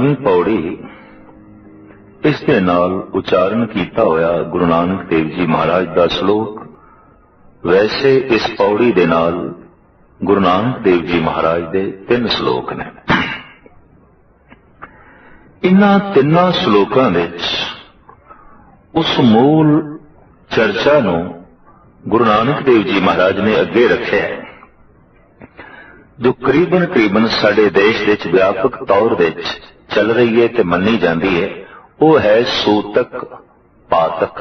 ਵੀ ਪੌੜੀ। ਇਸ ਦੇ ਨਾਲ ਉਚਾਰਨ ਕੀਤਾ ਹੋਇਆ ਗੁਰੂ ਨਾਨਕ ਦੇਵ ਜੀ ਮਹਾਰਾਜ ਦਾ ਸ਼ਲੋਕ, ਵੈਸੇ ਇਸ ਪੌੜੀ ਦੇ ਨਾਲ ਗੁਰੂ ਨਾਨਕ ਦੇਵ ਜੀ ਮਹਾਰਾਜ ਦੇ ਤਿੰਨ ਸ਼ਲੋਕ ਨੇ। ਇਨ੍ਹਾਂ ਤਿੰਨਾਂ ਸ਼ਲੋਕਾਂ ਵਿੱਚ ਉਸ ਮੂਲ ਚਰਚਾ ਨੂੰ ਗੁਰੂ ਨਾਨਕ ਦੇਵ ਜੀ ਮਹਾਰਾਜ ਨੇ ਅੱਗੇ ਰੱਖਿਆ ਹੈ। ਜੋ ਕਰੀਬਨ ਕਰੀਬਨ ਸਾਡੇ ਦੇਸ਼ ਵਿੱਚ ਵਿਆਪਕ ਤੌਰ ਵਿੱਚ ਚੱਲ ਰਹੀ ਹੈ ਤੇ ਮੰਨੀ ਜਾਂਦੀ ਹੈ, ਉਹ ਹੈ ਸੂਤਕ ਪਾਤਕ।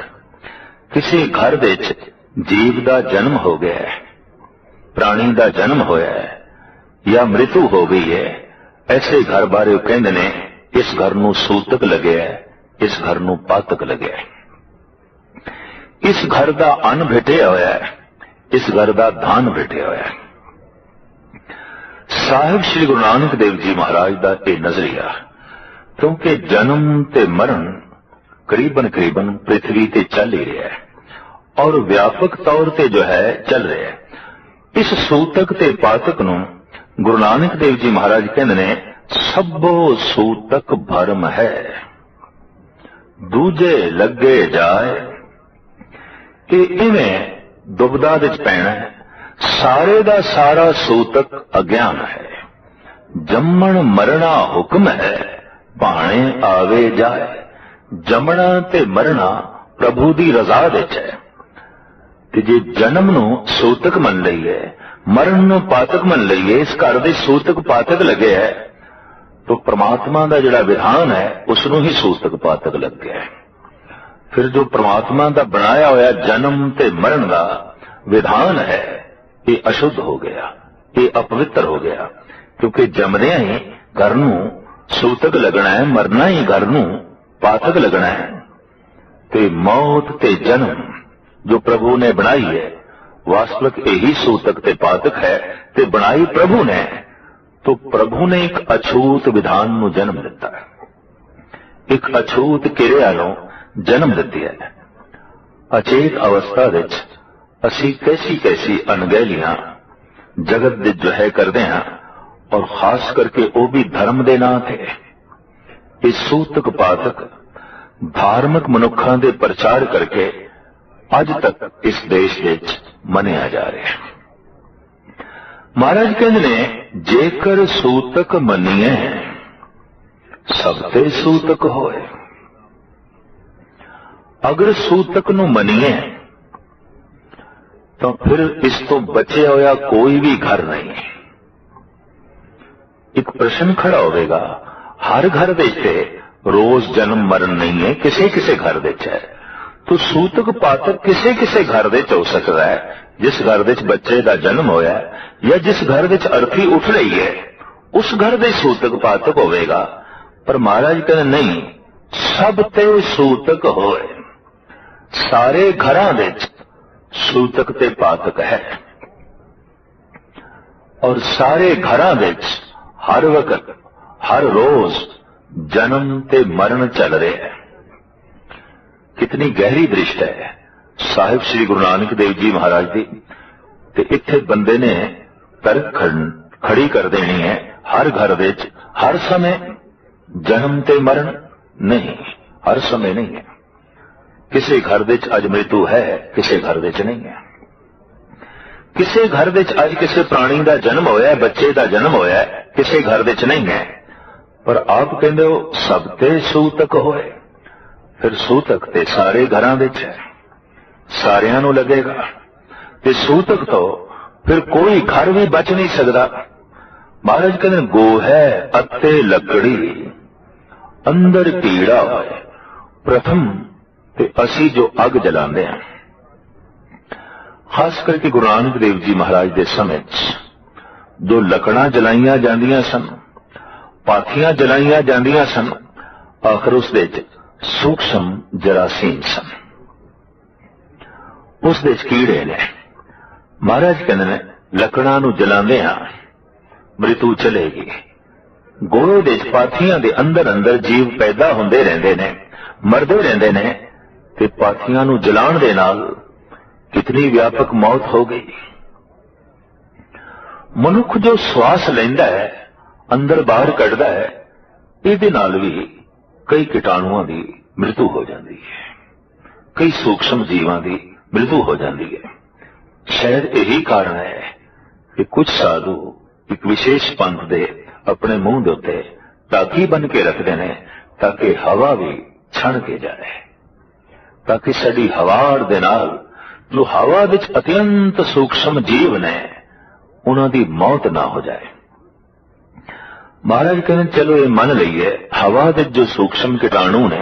ਕਿਸੇ ਘਰ ਵਿੱਚ ਜੀਵ ਦਾ ਜਨਮ ਹੋ ਗਿਆ ਹੈ, ਪ੍ਰਾਣੀ ਦਾ ਜਨਮ ਹੋਇਆ ਹੈ, ਜਾਂ ਮ੍ਰਿਤੂ ਹੋ ਗਈ ਹੈ, ਐਸੇ ਘਰ ਬਾਰੇ ਉਹ ਕਹਿੰਦੇ ਨੇ, ਇਸ ਘਰ ਨੂੰ ਸੂਤਕ ਲੱਗਿਆ ਇਸ ਘਰ ਨੂੰ ਪਾਤਕ ਲੱਗਿਆ ਇਸ ਘਰ ਦਾ ਅੰਨ ਭੇਟਿਆ ਹੋਇਆ ਹੈ, ਇਸ ਘਰ ਦਾ ਧਨ ਭੇਟਿਆ ਹੋਇਆ ਹੈ। ਸਾਹਿਬ ਸ੍ਰੀ ਗੁਰੂ ਨਾਨਕ ਦੇਵ ਜੀ ਮਹਾਰਾਜ ਦਾ ਇਹ ਨਜ਼ਰੀਆ ਕਿਉਂਕਿ ਜਨਮ ਤੇ ਮਰਨ ਕਰੀਬਨ ਕਰੀਬਨ ਪ੍ਰithvi ਤੇ ਚੱਲ ਹੀ ਰਿਹਾ ਹੈ ਔਰ ਵਿਆਪਕ ਤੌਰ ਤੇ ਜੋ ਹੈ, ਚੱਲ ਰਿਹਾ ਹੈ। ਇਸ ਸੂਤਕ ਤੇ ਪਾਤਕ ਨੂੰ ਗੁਰੂ ਨਾਨਕ ਦੇਵ ਜੀ ਮਹਾਰਾਜ ਕਹਿੰਦੇ ਨੇ, ਸਭੋ ਸੂਤਕ ਭਰਮ ਹੈ। ਦੂਜੇ ਲੱਗੇ ਜਾਏ ਕਿ ਇਵੇਂ ਦੁਬਦਾ ਵਿੱਚ ਪੈਣਾ ਹੈ, ਸਾਰੇ ਦਾ ਸਾਰਾ ਸੂਤਕ ਅਗਿਆਨ ਹੈ। ਜੰਮਣ ਮਰਣਾ ਹੁਕਮ ਹੈ। ਭਾਣੇ ਆਵੇ ਜਾਏ, ਜੰਮਣਾ ਤੇ ਮਰਨਾ ਪ੍ਰਭੂ ਦੀ ਰਜ਼ਾ ਵਿੱਚ ਹੈ। ਤੇ ਜੇ ਜਨਮ ਨੂੰ ਸੂਤਕ ਮੰਨ ਲਈਏ, ਮਰਨ ਨੂੰ ਪਾਤਕ ਮੰਨ ਲਈਏ, ਇਸ ਘਰ ਦੇ ਸੂਤਕ ਪਾਤਕ ਲੱਗੇ ਹੈ, ਤਾਂ ਪ੍ਰਮਾਤਮਾ ਦਾ ਜਿਹੜਾ ਵਿਧਾਨ ਹੈ ਉਸ ਨੂੰ ਹੀ ਸੂਤਕ ਪਾਤਕ ਲੱਗਿਆ ਹੈ। ਫਿਰ ਜੋ ਪ੍ਰਮਾਤਮਾ ਦਾ ਬਣਾਇਆ ਹੋਇਆ ਜਨਮ ਤੇ ਮਰਨ ਦਾ ਵਿਧਾਨ ਹੈ, ਇਹ ਅਸ਼ੁੱਧ ਹੋ ਗਿਆ, ਇਹ ਅਪਵਿੱਤਰ ਹੋ ਗਿਆ, ਕਿਉਂਕਿ ਜੰਮਦਿਆਂ ਹੀ ਘਰ ਨੂੰ ਸੂਤਕ ਲੱਗਣਾ ਹੈ, ਮਰਨਾ ਹੀ ਘਰ ਨੂੰ ਪਾਤਕ ਲੱਗਣਾ ਹੈ। ਤੇ ਮੌਤ ਤੇ ਜਨਮ ਜੋ ਪ੍ਰਭੂ ਨੇ ਬਣਾਈ ਹੈ, ਵਾਸਤਵਿਕ ਇਹੀ ਸੂਤਕ ਤੇ ਪਾਤਕ ਹੈ, ਤੇ ਬਣਾਈ ਪ੍ਰਭੂ ਨੇ तो ਪ੍ਰਭੂ ਨੇ ਇੱਕ ਅਛੂਤ ਵਿਧਾਨ ਨੂੰ ਜਨਮ ਦਿੱਤਾ। ਹੈ ਇੱਕ ਅਛੂਤ ਕਿਰਿਆ ਨੂੰ ਜਨਮ ਦਿੱਤੀ ਹੈ। ਅਚੇਤ ਅਵਸਥਾ ਵਿੱਚ ਅਸੀਂ ਕੈਸੀ ਕੈਸੀ ਅਣਗਹਿਲੀਆਂ ਜਗਤ ਦੇ ਜੋ ਹੈ ਕਰਦੇ ਹਾਂ ਔਰ ਖਾਸ ਕਰਕੇ ਉਹ ਵੀ ਧਰਮ ਦੇ ਨਾਂ ਤੇ। ਇਹ ਸੂਤਕ ਪਾਤਕ ਧਾਰਮਿਕ ਮਨੁੱਖਾਂ ਦੇ ਪ੍ਰਚਾਰ ਕਰਕੇ ਅੱਜ ਤੱਕ ਇਸ ਦੇਸ਼ ਵਿੱਚ ਮੰਨਿਆ ਜਾ ਰਿਹਾ ਹੈ। ਮਹਾਰਾਜ ਕਹਿੰਦੇ ਨੇ, ਜੇਕਰ ਸੂਤਕ ਮੰਨੀਏ, ਸਭ ਤੇ ਸੂਤਕ ਹੋਏ। ਅਗਰ ਸੂਤਕ ਨੂੰ ਮੰਨੀਏ, ਤਾਂ ਫਿਰ ਇਸ ਤੋਂ ਬਚਿਆ ਹੋਇਆ ਕੋਈ ਵੀ ਘਰ ਨਹੀਂ। ਇੱਕ ਪ੍ਰਸ਼ਨ ਖੜਾ ਹੋਵੇਗਾ। ਹਰ ਘਰ ਵਿੱਚ ਤੇ ਰੋਜ਼ ਜਨਮ ਮਰਨ ਨਹੀਂ ਹੈ, ਕਿਸੇ ਕਿਸੇ ਘਰ ਵਿੱਚ ਹੈ। ਤੋ ਸੂਤਕ ਪਾਤਕ ਕਿਸੇ ਕਿਸੇ ਘਰ ਵਿੱਚ ਹੋ ਸਕਦਾ ਹੈ, ਜਿਸ ਘਰ ਵਿੱਚ ਬੱਚੇ ਦਾ ਜਨਮ ਹੋਇਆ ਜਾਂ ਜਿਸ ਘਰ ਵਿੱਚ ਅਰਥੀ ਉੱਠ ਰਹੀ ਹੈ। ਉਸ ਘਰ ਦੇ ਸੂਤਕ ਪਾਤਕ ਹੋਵੇਗਾ। ਪਰ ਮਹਾਰਾਜ ਕਹਿੰਦੇ, ਨਹੀਂ, ਸਭ ਤੇ ਸੂਤਕ ਹੋਏ। ਸਾਰੇ ਘਰਾਂ ਵਿੱਚ ਸੂਤਕ ਤੇ ਪਾਤਕ ਹੈ। ਔਰ ਸਾਰੇ ਘਰਾਂ ਵਿੱਚ ਹਰ ਵਕਤ, ਹਰ ਰੋਜ਼ ਜਨਮ ਤੇ ਮਰਨ ਚੱਲ ਰਿਹਾ ਹੈ। ਕਿਤਨੀ ਗਹਿਰੀ ਦ੍ਰਿਸ਼ਟ ਹੈ ਸਾਹਿਬ ਸ੍ਰੀ ਗੁਰੂ ਨਾਨਕ ਦੇਵ ਜੀ ਮਹਾਰਾਜ ਦੀ। ਤੇ ਇੱਥੇ ਬੰਦੇ ਨੇ ਤਰਕ ਖੜੀ ਕਰ ਦੇਣੀ ਹੈ, ਹਰ ਘਰ ਵਿੱਚ, ਹਰ ਸਮੇਂ ਜਨਮ ਤੇ ਮਰਨ ਨਹੀਂ, ਹਰ ਸਮੇਂ ਨਹੀਂ ਹੈ। ਕਿਸੇ ਘਰ ਵਿੱਚ ਅੱਜ ਮ੍ਰਿਤੂ ਹੈ, ਕਿਸੇ ਘਰ ਵਿੱਚ ਨਹੀਂ ਹੈ। ਕਿਸੇ ਘਰ ਵਿੱਚ ਅੱਜ ਕਿਸੇ ਪ੍ਰਾਣੀ ਦਾ ਜਨਮ ਹੋਇਆ ਬੱਚੇ ਦਾ ਜਨਮ ਹੋਇਆ ਕਿਸੇ ਘਰ ਵਿੱਚ ਨਹੀਂ ਹੈ। ਪਰ ਆਪ ਕਹਿੰਦੇ ਹੋ, ਸਭ ਤੇ ਸੂਤਕ ਹੋਏ। ਫਿਰ ਸੂਤਕ ਤੇ ਸਾਰੇ ਘਰਾਂ ਵਿੱਚ ਹੈ। ਸਾਰਿਆਂ ਨੂੰ ਲੱਗੇਗਾ। ਤੇ ਸੂਤਕ ਤੋਂ ਫਿਰ ਕੋਈ ਘਰ ਵੀ ਬਚ ਨਹੀਂ ਸਕਦਾ। ਮਹਾਰਾਜ ਕਹਿੰਦੇ ਗੋ ਹੈ ਅੱਤੇ ਲੱਕੜੀ, ਅੰਦਰ ਕੀੜਾ ਹੋਏ ਪ੍ਰਥਮ ਤੇ ਅਸੀਂ ਜੋ ਅੱਗ ਜਲਾਉਂਦੇ ਹਾਂ ਖਾਸ ਕਰਕੇ ਗੁਰੂ ਨਾਨਕ ਦੇਵ ਜੀ ਮਹਾਰਾਜ ਦੇ ਸਮੇਂ 'ਚ, ਜੋ ਲੱਕੜਾਂ ਜਲਾਈਆਂ ਜਾਂਦੀਆਂ ਸਨ, ਪਾਥੀਆਂ ਜਲਾਈਆਂ ਜਾਂਦੀਆਂ ਸਨ, ਆਖਰ ਉਸ ਦੇ ਵਿੱਚ ਸੂਖਸ਼ਮ ਜਰਾਸੀਮ ਸਨ। ਉਸ ਦੇ ਕੀੜੇ ਨੇ। ਮਹਾਰਾਜ ਕਹਿੰਦੇ ਨੇ, ਲੱਕੜਾਂ ਨੂੰ ਜਲਾਉਂਦੇ ਹਾਂ, ਮ੍ਰਿਤੂ ਚਲੇਗੀ। ਗੋਹੇ ਦੇ ਪਾਥੀਆਂ ਦੇ ਅੰਦਰ ਅੰਦਰ ਜੀਵ ਪੈਦਾ ਹੁੰਦੇ ਰਹਿੰਦੇ ਨੇ, ਮਰਦੇ ਰਹਿੰਦੇ ਨੇ ਤੇ ਪਾਥੀਆਂ ਨੂੰ ਜਲਾਉਣ ਦੇ ਨਾਲ ਕਿਤਨੀ ਵਿਆਪਕ ਮੌਤ ਹੋ ਗਈ ਮਨੁੱਖ ਜੋ ਸਵਾਸ ਲੈਂਦਾ ਹੈ ਅੰਦਰ ਬਾਹਰ ਕੱਢਦਾ ਹੈ ਇਹਦੇ ਨਾਲ ਵੀ ਕਈ ਕੀਟਾਣੂਆਂ ਦੀ ਮ੍ਰਿਤੂ ਹੋ ਜਾਂਦੀ ਹੈ ਕਈ ਸੂਖਸ਼ਮ ਜੀਵਾਂ ਦੀ ਮ੍ਰਿਤੂ ਹੋ ਜਾਂਦੀ ਹੈ ਸ਼ਾਇਦ ਇਹੀ ਕਾਰਨ ਹੈ ਕਿ ਕੁਝ ਸਾਧੂ ਇੱਕ ਵਿਸ਼ੇਸ਼ ਪੰਥ ਦੇ ਆਪਣੇ ਮੂੰਹ ਦੇ ਉੱਤੇ ਟਾਕੀ ਬਨ ਕੇ ਰੱਖਦੇ ਨੇ ਤਾਂ ਕਿ ਹਵਾ ਵੀ ਛਣ ਕੇ ਜਾਏ ਤਾਂ ਕਿ ਸਾਡੀ ਹਵਾ ਦੇ ਨਾਲ ਜੋ ਹਵਾ ਵਿੱਚ ਅਤਿਅੰਤ ਸੂਖਸ਼ਮ ਜੀਵ ਨੇ, ਉਹਨਾਂ ਦੀ ਮੌਤ ਨਾ ਹੋ ਜਾਏ। ਮਹਾਰਾਜ ਕਹਿੰਦੇ, ਚਲੋ ਇਹ ਮੰਨ ਲਈਏ, ਹਵਾ ਦੇ ਜੋ ਸੂਖਸ਼ਮ ਕੀਟਾਣੂ ਨੇ,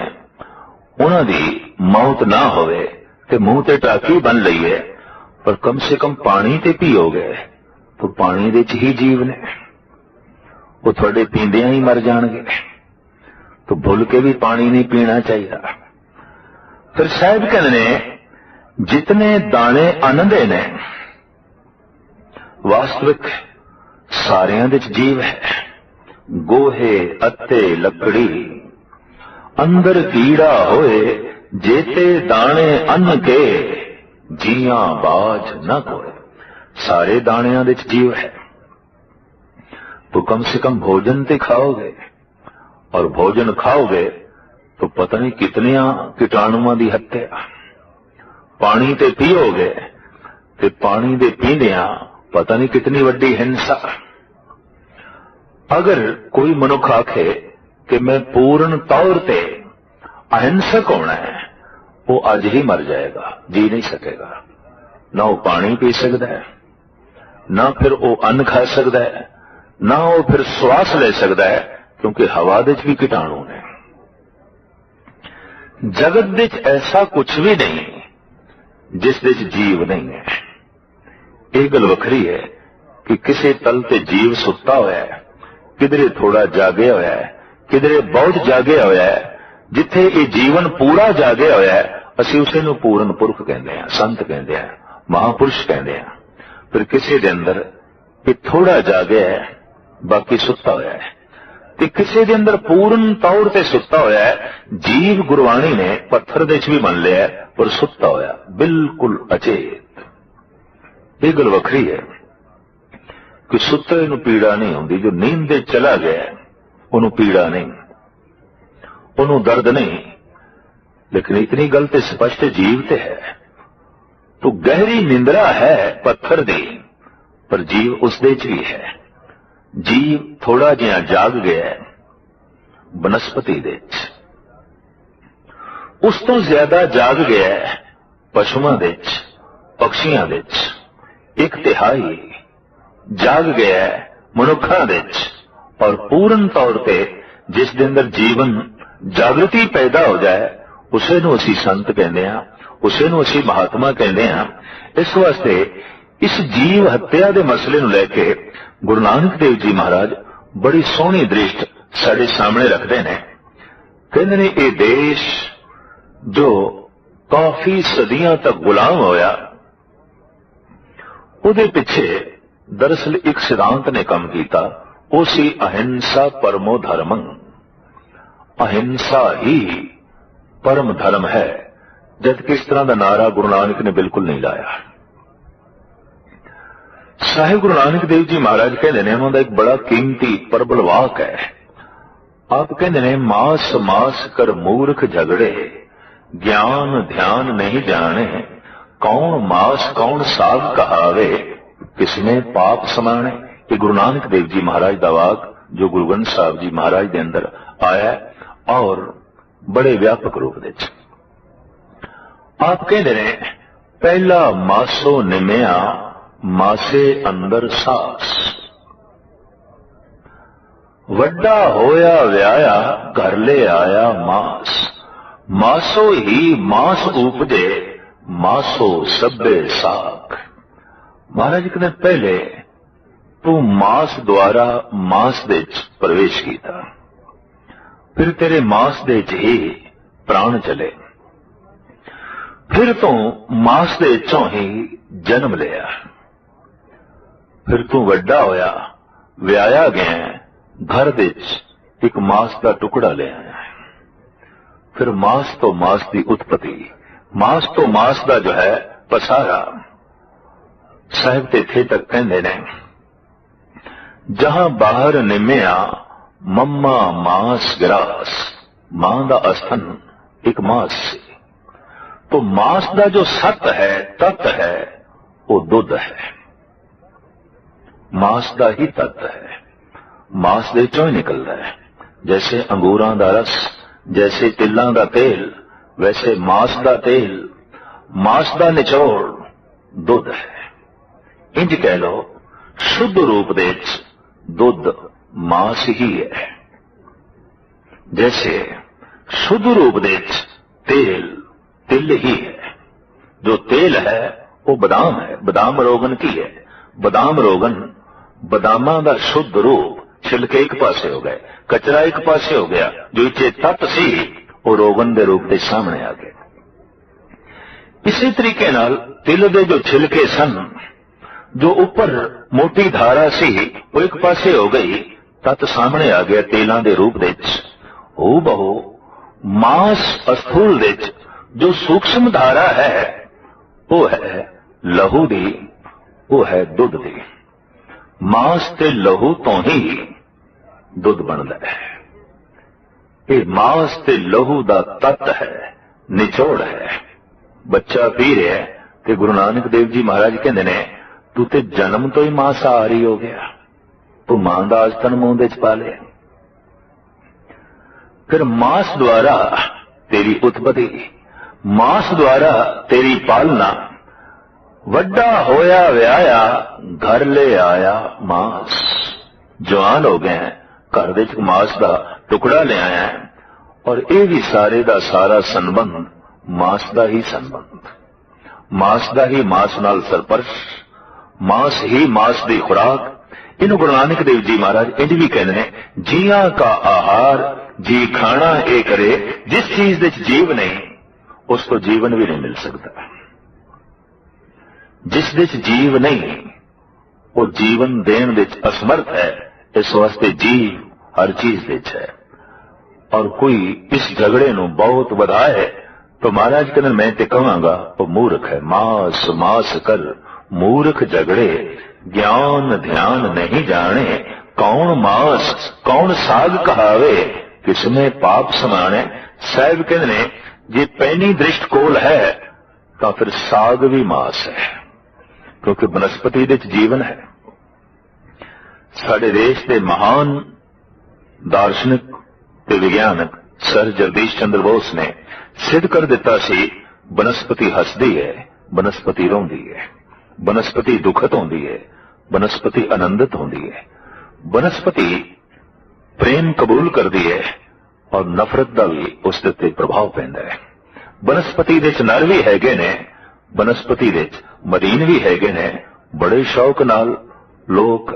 ਉਹਨਾਂ ਦੀ ਮੌਤ ਨਾ ਹੋਵੇ ਤੇ ਮੂੰਹ ਤੇ ਟਾਕੀ ਬਨ ਲਈਏ, ਪਰ ਕਮ ਸੇ ਕਮ ਪਾਣੀ ਤੇ ਪੀਓਗੇ ਤਾਂ ਪਾਣੀ ਦੇ ਚ ਹੀ ਜੀਵ ਨੇ। ਉਹ ਤੁਹਾਡੇ ਪੀਂਦਿਆਂ ਹੀ ਮਰ ਜਾਣਗੇ, ਤਾਂ ਭੁੱਲ ਕੇ ਵੀ ਪਾਣੀ ਨਹੀਂ ਪੀਣਾ ਚਾਹੀਦਾ। ਫਿਰ ਸਾਹਿਬ ਕਹਿੰਦੇ ਨੇ ਜਿਤਨੇ ਦਾਣੇ ਅੰਨ ਦੇ ਨੇ ਵਾਸਤਵਿਕ ਸਾਰਿਆਂ ਦੇ ਚ ਜੀਵ ਹੈ ਗੋਹੇ ਅੱਤੇ ਲੱਕੜੀ ਅੰਦਰ ਕੀੜਾ ਹੋਏ ਜੇਤੇ ਦਾਣੇ ਅੰਨ ਕੇ ਜੀਆਂ ਬਾਜ ਨਾ ਕੋਏ ਸਾਰੇ ਦਾਣਿਆਂ ਦੇ ਚ ਜੀਵ ਹੈ तो कम से कम भोजन ते खाओगे और भोजन खाओगे तो पता नहीं कितने कीटाणुओं की हत्या ਪਾਣੀ ਤੇ ਪੀਓਗੇ ਤੇ ਪਾਣੀ ਦੇ ਪੀਂਦਿਆਂ ਪਤਾ ਨਹੀਂ ਕਿਤਨੀ ਵੱਡੀ ਹਿੰਸਾ। ਅਗਰ ਕੋਈ ਮਨੁੱਖ ਆਖੇ ਕਿ ਮੈਂ ਪੂਰਨ ਤੌਰ ਤੇ ਅਹਿੰਸਕ ਹੋਣਾ ਹੈ, ਉਹ ਅੱਜ ਹੀ ਮਰ ਜਾਏਗਾ, ਜੀ ਨਹੀਂ ਸਕੇਗਾ। ਨਾ ਉਹ ਪਾਣੀ ਪੀ ਸਕਦਾ ਹੈ, ਨਾ ਫਿਰ ਉਹ ਅੰਨ ਖਾ ਸਕਦਾ ਹੈ, ਨਾ ਉਹ ਫਿਰ ਸਵਾਸ ਲੈ ਸਕਦਾ ਹੈ, ਕਿਉਂਕਿ ਹਵਾ ਦੇ ਵਿੱਚ ਵੀ ਕੀਟਾਣੂ ਨੇ। ਜਗਤ ਵਿੱਚ ਐਸਾ ਕੁਝ ਵੀ ਨਹੀਂ ਜਿਸ ਦੇ ਵਿੱਚ ਜੀਵ ਨਹੀਂ ਹੈ। ਇਹ ਗੱਲ ਵੱਖਰੀ ਹੈ ਕਿ ਕਿਸੇ ਤਲ ਤੇ ਜੀਵ ਸੁੱਤਾ ਹੋਇਆ ਹੈ, ਕਿਧਰੇ ਥੋੜਾ ਜਾਗਿਆ ਹੋਇਆ ਹੈ, ਕਿਧਰੇ ਬਹੁਤ ਜਾਗਿਆ ਹੋਇਆ ਹੈ, ਜਿੱਥੇ ਇਹ ਜੀਵਨ ਪੂਰਾ ਜਾਗਿਆ ਹੋਇਆ ਹੈ, ਅਸੀਂ ਉਸੇ ਨੂੰ ਪੂਰਨ ਪੁਰਖ ਕਹਿੰਦੇ ਹਾਂ, ਸੰਤ ਕਹਿੰਦੇ ਹਾਂ, ਮਹਾਪੁਰਸ਼ ਕਹਿੰਦੇ ਹਾਂ। ਫਿਰ ਕਿਸੇ ਦੇ ਅੰਦਰ ਇਹ ਥੋੜਾ ਜਾਗਿਆ ਹੈ, ਬਾਕੀ ਸੁੱਤਾ ਹੋਇਆ ਹੈ। ਤੇ ਕਿਸੇ ਦੇ ਅੰਦਰ ਪੂਰਨ ਤੌਰ ਤੇ ਸੁੱਤਾ ਹੋਇਆ ਹੈ, ਜੀਵ ਗੁਰਬਾਣੀ ਨੇ ਪੱਥਰ ਦੇ ਚ ਵੀ ਮੰਨ ਲਿਆ ਪਰ ਸੁੱਤਾ ਹੋਇਆ, ਬਿਲਕੁਲ ਅਚੇਤ। ਇਹ ਗੱਲ ਵੱਖਰੀ ਹੈ ਕਿ ਸੁੱਤੇ ਨੂੰ ਪੀੜਾ ਨਹੀਂ ਹੁੰਦੀ, ਜੋ ਨੀਂਦ ਦੇ ਚਲਾ ਗਿਆ ਉਹਨੂੰ ਪੀੜਾ ਨਹੀਂ, ਉਹਨੂੰ ਦਰਦ ਨਹੀਂ। ਲੇਕਿਨ ਇਤਨੀ ਗੱਲ ਤੇ ਸਪਸ਼ਟ ਜੀਵ ਤੇ ਹੈ। ਤੋ ਗਹਿਰੀ ਨਿੰਦਰਾ ਹੈ ਪੱਥਰ ਦੀ, ਪਰ ਜੀਵ ਉਸ ਦੇ ਚ ਵੀ ਹੈ। ਜੀਵ ਥੋੜਾ ਜਿਹਾ ਜਾਗ ਗਿਆ ਬਨਸਪਤੀ ਦੇ ਚ ਉਸ ਤੋਂ ਜ਼ਿਆਦਾ ਜਾਗ ਗਿਆ ਪਸ਼ੂਆਂ ਦੇ ਚ ਪਕਸ਼ੀਆਂ ਦੇ ਚ ਇੱਕ ਤਿਹਾਈ ਜਾਗ ਗਿਆ ਮਨੁੱਖਾਂ ਦੇ ਚ ਔਰ ਪੂਰਨ ਤੌਰ ਤੇ ਜਿਸ ਦੇ ਅੰਦਰ ਜੀਵਨ ਜਾਗਰਤੀ ਪੈਦਾ ਹੋ ਜਾਏ, ਉਸੇ ਨੂੰ ਅਸੀਂ ਸੰਤ ਕਹਿੰਦੇ ਆ ਉਸੇ ਨੂੰ ਅਸੀਂ ਮਹਾਤਮਾ ਕਹਿੰਦੇ ਆ ਇਸ ਵਾਸਤੇ ਇਸ ਜੀਵ ਹੱਤਿਆ ਦੇ ਮਸਲੇ ਨੂੰ ਲੈ ਕੇ ਗੁਰੂ ਨਾਨਕ ਦੇਵ ਜੀ ਮਹਾਰਾਜ ਬੜੀ ਸੋਹਣੀ ਦ੍ਰਿਸ਼ਟ ਸਾਡੇ ਸਾਹਮਣੇ ਰੱਖਦੇ ਨੇ। ਕਹਿੰਦੇ ਨੇ, ਇਹ ਦੇਸ਼ ਜੋ ਕਾਫੀ ਸਦੀਆਂ ਤੱਕ ਗੁਲਾਮ ਹੋਇਆ, ਉਹਦੇ ਪਿੱਛੇ ਦਰਅਸਲ ਇੱਕ ਸਿਧਾਂਤ ਨੇ ਕੰਮ ਕੀਤਾ, ਉਹ ਸੀ ਅਹਿੰਸਾ ਪਰਮੋ ਧਰਮੰ। ਅਹਿੰਸਾ ਹੀ ਪਰਮ ਧਰਮ ਹੈ, ਜਦ ਕਿ ਇਸ ਤਰ੍ਹਾਂ ਦਾ ਨਾਰਾ ਗੁਰੂ ਨਾਨਕ ਨੇ ਬਿਲਕੁਲ ਨਹੀਂ ਲਾਇਆ। ਸਾਹਿਬ ਗੁਰੂ ਨਾਨਕ ਦੇਵ ਜੀ ਮਹਾਰਾਜ ਕਹਿੰਦੇ ਨੇ, ਉਹਨਾਂ ਦਾ ਇੱਕ ਬੜਾ ਕੀਮਤੀ ਪਰਬਲ ਵਾਕ ਹੈ। ਆਪ ਕਹਿੰਦੇ ਨੇ, ਮਾਸ ਮਾਸ ਕਰ ਮੂਰਖ ਝਗੜੇ, ਗਿਆਨ ਧਿਆਨ ਨਹੀਂ ਜਾਣੇ, ਕੌਣ ਮਾਸ ਕੌਣ ਸਾਗ ਕਹਾਵੇ, ਕਿਸਨੇ ਪਾਪ ਸਮਾਣੇ? ਇਹ ਗੁਰੂ ਨਾਨਕ ਦੇਵ ਜੀ ਮਹਾਰਾਜ ਦਾ ਵਾਕ, ਜੋ ਗੁਰੂ ਗ੍ਰੰਥ ਸਾਹਿਬ ਜੀ ਮਹਾਰਾਜ ਦੇ ਅੰਦਰ ਆਇਆ ਔਰ ਬੜੇ ਵਿਆਪਕ ਰੂਪ ਵਿੱਚ। ਆਪ ਕਹਿੰਦੇ ਨੇ, ਪਹਿਲਾ ਮਾਸੋ ਨਿਮਿਆ ਮਾਸੇ ਅੰਦਰ ਸਾਸ। ਵੱਡਾ ਹੋਇਆ ਵਿਆਇਆ ਘਰ ਲੈ ਆਇਆ ਮਾਸ। ਮਾਸੋ ਹੀ ਮਾਸ ਉਪਜੇ, ਮਾਸੋ ਸਭੇ ਸਾਖ। ਮਹਾਰਾਜ ਕਹਿੰਦੇ ਪਹਿਲੇ ਤੂੰ ਮਾਸ ਦੁਆਰਾ ਮਾਸ ਦੇ ਵਿੱਚ ਪ੍ਰਵੇਸ਼ ਕੀਤਾ। ਫਿਰ ਤੇਰੇ ਮਾਸ ਦੇ ਚ ਹੀ ਪ੍ਰਾਣ ਚਲੇ। ਫਿਰ ਤੂੰ ਮਾਸ ਦੇ ਚੋਂ ਹੀ ਜਨਮ ਲਿਆ। ਫਿਰ ਤੂੰ ਵੱਡਾ ਹੋਇਆ ਵਿਆਹਿਆ ਗਿਆ ਘਰ ਦੇ ਵਿੱਚ ਇੱਕ ਮਾਸ ਦਾ ਟੁਕੜਾ ਲੈ ਆਇਆ ਫਿਰ ਮਾਸ ਤੋਂ ਮਾਸ ਦੀ ਉਤਪਤੀ ਮਾਸ ਤੋਂ ਮਾਸ ਦਾ ਜੋ ਹੈ ਪਸਾਰਾ ਸਾਹਿਬ ਤੇ ਇੱਥੇ ਤੱਕ ਕਹਿੰਦੇ ਨੇ ਜਹਾਂ ਬਾਹਰ ਨਿਮਿਆ ਮੰਮਾ ਮਾਸ ਗਰਾਸ ਮਾਂ ਦਾ ਅਸਥਨ ਇੱਕ ਮਾਸ ਸੀ तो मांस का जो सत है तत्व है वो दुध है ਮਾਸ ਦਾ ਹੀ ਤੱਤ ਹੈ। ਮਾਸ ਦੇ ਚੋਂ ਹੀ ਨਿਕਲਦਾ ਹੈ। ਜੈਸੇ ਅੰਗੂਰਾਂ ਦਾ ਰਸ, ਜੈਸੇ ਤਿਲਾਂ ਦਾ ਤੇਲ, ਵੈਸੇ ਮਾਸ ਦਾ ਤੇਲ। ਮਾਸ ਦਾ ਨਿਚੋੜ ਦੁੱਧ ਹੈ। ਇੰਜ ਕਹਿ ਲੋ ਸ਼ੁੱਧ ਰੂਪ ਦੇ ਵਿੱਚ ਦੁੱਧ ਮਾਸ ਹੀ ਹੈ। जैसे शुद्ध रूप दे तेल तिल ही है जो तेल है वो बादाम है बादाम रोगन की है बादाम रोगन ਬਦਾਮਾਂ ਦਾ ਸ਼ੁੱਧ ਰੂਪ ਛਿਲਕੇ ਇੱਕ ਪਾਸੇ ਹੋ ਗਏ, ਕਚਰਾ ਇੱਕ ਪਾਸੇ ਹੋ ਗਿਆ, ਜੋ ਇੱਥੇ ਤਤ ਸੀ, ਉਹ ਰੋਗਨ ਦੇ ਰੂਪ ਦੇ ਸਾਹਮਣੇ ਆ ਗਏ। ਇਸੇ ਤਰੀਕੇ ਨਾਲ ਤਿਲ ਦੇ ਜੋ ਛਿਲਕੇ ਸਨ, ਜੋ ਉੱਪਰ ਮੋਟੀ ਧਾਰਾ ਸੀ, ਉਹ ਇੱਕ ਪਾਸੇ ਹੋ ਗਈ, ਤਤ ਸਾਹਮਣੇ ਆ ਗਿਆ ਤੇਲਾਂ ਦੇ ਰੂਪ ਦੇ ਵਿੱਚ। ਉਹ ਬਹੁ ਮਾਸ ਅਸਥੂਲ ਦੇ ਵਿੱਚ ਜੋ ਸੂਖਸ਼ਮ ਧਾਰਾ ਹੈ, ਉਹ ਹੈ ਲਹੂ ਦੀ, ਉਹ ਹੈ ਦੁੱਧ ਦੀ। ਮਾਸ ਤੇ ਲਹੂ ਤੋਂ ਹੀ ਦੁੱਧ ਬਣਦਾ ਹੈ। ਇਹ ਮਾਸ ਤੇ ਲਹੂ ਦਾ ਤਤ ਹੈ, ਨਿਚੋੜ ਹੈ। ਬੱਚਾ ਪੀ ਰਿਹਾ ਤੇ ਗੁਰੂ ਨਾਨਕ ਦੇਵ ਜੀ ਮਹਾਰਾਜ ਕਹਿੰਦੇ ਨੇ, ਤੂੰ ਤੇ ਜਨਮ ਤੋਂ ਹੀ ਮਾਸ ਮਾਸਾਹਾਰੀ ਹੋ ਗਿਆ। ਤੂੰ ਮਾਂ ਦਾ ਅਸਤਨ ਮੂੰਹ ਦੇ ਚ ਪਾ ਲਿਆ। ਫਿਰ ਮਾਸ ਦੁਆਰਾ ਤੇਰੀ ਉਤਪਤੀ, ਮਾਸ ਦੁਆਰਾ ਤੇਰੀ ਪਾਲਣਾ ਵੱਡਾ ਹੋਇਆ ਵਿਆਹਿਆ ਘਰ ਲੈ ਆਇਆ ਮਾਸ। ਜਵਾਨ ਹੋ ਗਏ ਹੈ, ਘਰ ਵਿੱਚ ਮਾਸ ਦਾ ਟੁਕੜਾ ਲੈ ਆਇਆ। ਔਰ ਇਹ ਵੀ ਸਾਰੇ ਦਾ ਸਾਰਾ ਸੰਬੰਧ ਮਾਸ ਦਾ ਹੀ ਸੰਬੰਧ। ਮਾਸ ਦਾ ਹੀ ਮਾਸ ਨਾਲ ਸਰਪਰਸ਼ ਮਾਸ ਹੀ ਮਾਸ ਦੀ ਖੁਰਾਕ। ਇਹਨੂੰ ਗੁਰੂ ਨਾਨਕ ਦੇਵ ਜੀ ਮਹਾਰਾਜ ਇੰਜ ਵੀ ਕਹਿੰਦੇ ਨੇ ਜੀਆਂ ਕਾ ਆਹਾਰ ਜੀ ਖਾਣਾ ਇਹ ਕਰੇ ਜਿਸ ਚੀਜ਼ ਦੇ ਵਿੱਚ ਜੀਵ ਨਹੀਂ ਉਸ ਤੋਂ ਜੀਵਨ ਵੀ ਨਹੀਂ ਮਿਲ ਸਕਦਾ। ਜਿਸ ਵਿੱਚ ਜੀਵ ਨਹੀਂ, ਉਹ ਜੀਵਨ ਦੇਣ ਵਿੱਚ ਅਸਮਰਥ ਹੈ, ਇਸ ਵਾਸਤੇ ਜੀਵ ਹਰ ਚੀਜ਼ ਵਿੱਚ ਹੈ। ਔਰ ਕੋਈ ਇਸ ਝਗੜੇ ਨੂੰ ਬਹੁਤ ਵਧਾਏ ਤਾਂ ਮਹਾਰਾਜ ਕਹਿੰਦੇ, ਮੈਂ ਤੇ ਕਹਾਂਗਾ, ਉਹ ਮੂਰਖ ਹੈ, ਮਾਸ ਮਾਸ ਕਰ, ਮੂਰਖ ਝਗੜੇ, ਗਿਆਨ ਧਿਆਨ ਨਹੀਂ ਜਾਣੇ, ਕੌਣ ਮਾਸ, ਕੌਣ ਸਾਗ ਕਹਾਵੇ ਕਿਸਮੇ ਪਾਪ ਸਮਾਣੇ? ਸਾਹਿਬ ਕਹਿੰਦੇ ਨੇ, ਜੇ ਪੈਣੀ ਦ੍ਰਿਸ਼ਟ ਕੋਲ ਹੈ, ਤਾਂ ਫਿਰ ਸਾਗ ਵੀ ਮਾਸ ਹੈ। ਕਿਉਂਕਿ ਬਨਸਪਤੀ ਦੇ ਵਿੱਚ ਜੀਵਨ ਹੈ। ਸਾਡੇ ਦੇਸ਼ ਦੇ ਮਹਾਨ ਦਾਰਸ਼ਨਿਕ ਤੇ ਵਿਗਿਆਨਕ ਸਰ ਜਗਦੀਸ਼ ਚੰਦਰ ਬੋਸ ਨੇ ਸਿੱਧ ਕਰ ਦਿੱਤਾ ਸੀ, ਬਨਸਪਤੀ ਹੱਸਦੀ ਹੈ, ਬਨਸਪਤੀ ਰੋਂਦੀ ਹੈ। ਬਨਸਪਤੀ ਦੁਖਤ ਹੁੰਦੀ ਹੈ, ਬਨਸਪਤੀ ਆਨੰਦਿਤ ਹੁੰਦੀ ਹੈ। ਬਨਸਪਤੀ ਪ੍ਰੇਮ ਕਬੂਲ ਕਰਦੀ ਹੈ ਔਰ ਨਫ਼ਰਤ ਦਾ ਵੀ ਉਸ ਦੇ ਉੱਤੇ ਪ੍ਰਭਾਵ ਪੈਂਦਾ ਹੈ। ਬਨਸਪਤੀ ਦੇ ਚ ਨਰ ਵੀ ਹੈਗੇ ਨੇ ਬਨਸਪਤੀ ਦੇ ਚ ਮਦੀਨ ਵੀ ਹੈਗੇ ਨੇ ਬੜੇ ਸ਼ੌਕ ਨਾਲ ਲੋਕ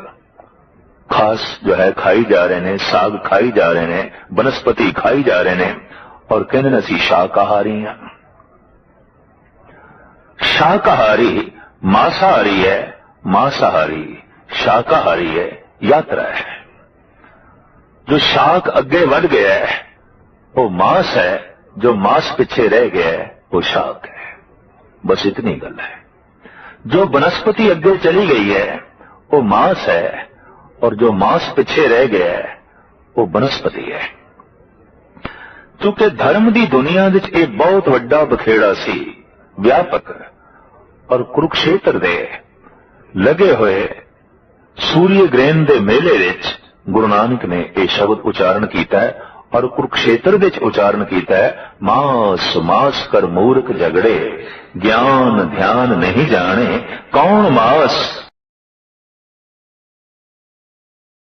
ਖਾਸ ਜੋ ਹੈ ਖਾਈ ਜਾ ਰਹੇ ਨੇ ਸਾਗ ਖਾਈ ਜਾ ਰਹੇ ਨੇ ਬਨਸਪਤੀ ਖਾਈ ਜਾ ਰਹੇ ਨੇ ਔਰ ਕਹਿੰਦੇ ਨੇ ਅਸੀਂ ਸ਼ਾਕਾਹਾਰੀ ਹਾਂ ਸ਼ਾਕਾਹਾਰੀ ਮਾਸਾਹਾਰੀ ਹੈ ਮਾਸਾਹਾਰੀ ਸ਼ਾਕਾਹਾਰੀ ਹੈ ਯਾਤਰਾ ਹੈ ਜੋ ਸ਼ਾਕ ਅੱਗੇ ਵੱਧ ਗਿਆ ਹੈ ਉਹ ਮਾਸ ਹੈ ਜੋ ਮਾਸ ਪਿੱਛੇ ਰਹਿ ਗਿਆ ਹੈ ਉਹ ਸ਼ਾਕ ਹੈ ਬਸ ਇਤਨੀ ਗੱਲ ਹੈ ਜੋ ਬਨਸਪਤੀ ਅੱਗੇ ਚਲੀ ਗਈ ਹੈ ਉਹ ਮਾਸ ਹੈ ਔਰ ਜੋ ਮਾਸ ਪਿੱਛੇ ਰਹਿ ਗਿਆ ਹੈ ਉਹ ਬਨਸਪਤੀ ਹੈ ਕਿਉਂਕਿ ਧਰਮ ਦੀ ਦੁਨੀਆ ਵਿੱਚ ਇਹ ਬਹੁਤ ਵੱਡਾ ਬਖੇੜਾ ਸੀ ਵਿਆਪਕ ਔਰ ਕੁਰੂਕਸ਼ੇਤਰ ਦੇ ਲਗੇ ਹੋਏ ਸੂਰਯ ਗ੍ਰਹਿਣ ਦੇ ਮੇਲੇ ਵਿੱਚ ਗੁਰੂ ਨਾਨਕ ਨੇ ਇਹ ਸ਼ਬਦ ਉਚਾਰਨ ਕੀਤਾ ਔਰ ਕੁਰੂਕਸ਼ੇਤਰ ਵਿੱਚ ਉਚਾਰਨ ਕੀਤਾ ਹੈ, ਮਾਸ ਮਾਸ ਕਰ ਮੂਰਖ ਝਗੜੇ ਗਿਆਨ ਧਿਆਨ ਨਹੀਂ ਜਾਣੇ, ਕੌਣ ਮਾਸ?